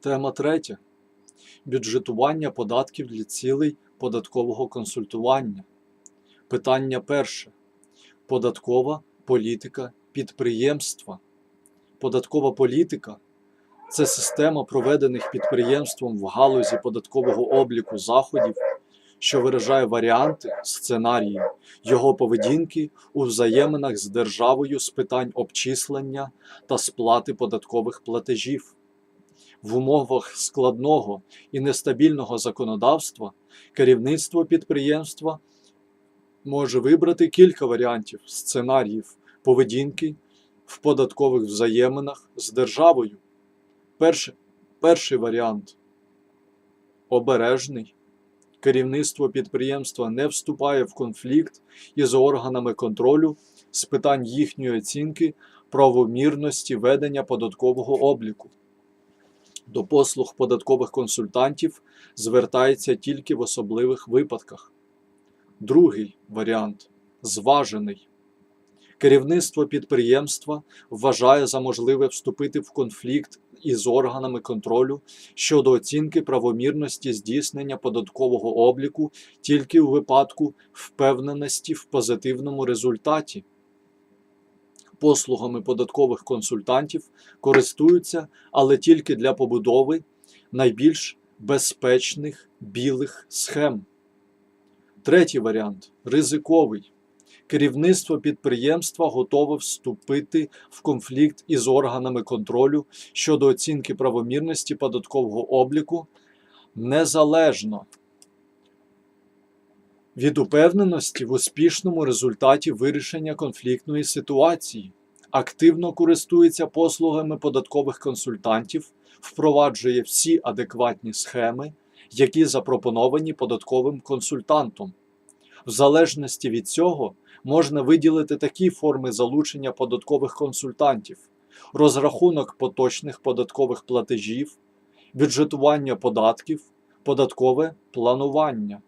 Тема третя. Бюджетування податків для цілей податкового консультування. Питання перше. Податкова політика підприємства. Податкова політика це система проведених підприємством в галузі податкового обліку заходів, що виражає варіанти, сценарії його поведінки у взаєминах з державою з питань обчислення та сплати податкових платежів. В умовах складного і нестабільного законодавства керівництво підприємства може вибрати кілька варіантів сценаріїв поведінки в податкових взаєминах з державою. Перший, перший варіант обережний. Керівництво підприємства не вступає в конфлікт із органами контролю з питань їхньої оцінки правомірності ведення податкового обліку. До послуг податкових консультантів звертається тільки в особливих випадках. Другий варіант зважений. Керівництво підприємства вважає за можливе вступити в конфлікт із органами контролю щодо оцінки правомірності здійснення податкового обліку тільки у випадку впевненості в позитивному результаті. Послугами податкових консультантів користуються, але тільки для побудови найбільш безпечних білих схем. Третій варіант ризиковий. Керівництво підприємства готове вступити в конфлікт із органами контролю щодо оцінки правомірності податкового обліку незалежно від упевненості в успішному результаті вирішення конфліктної ситуації, активно користується послугами податкових консультантів, впроваджує всі адекватні схеми, які запропоновані податковим консультантом. В залежності від цього можна виділити такі форми залучення податкових консультантів: розрахунок поточних податкових платежів, бюджетування податків, податкове планування.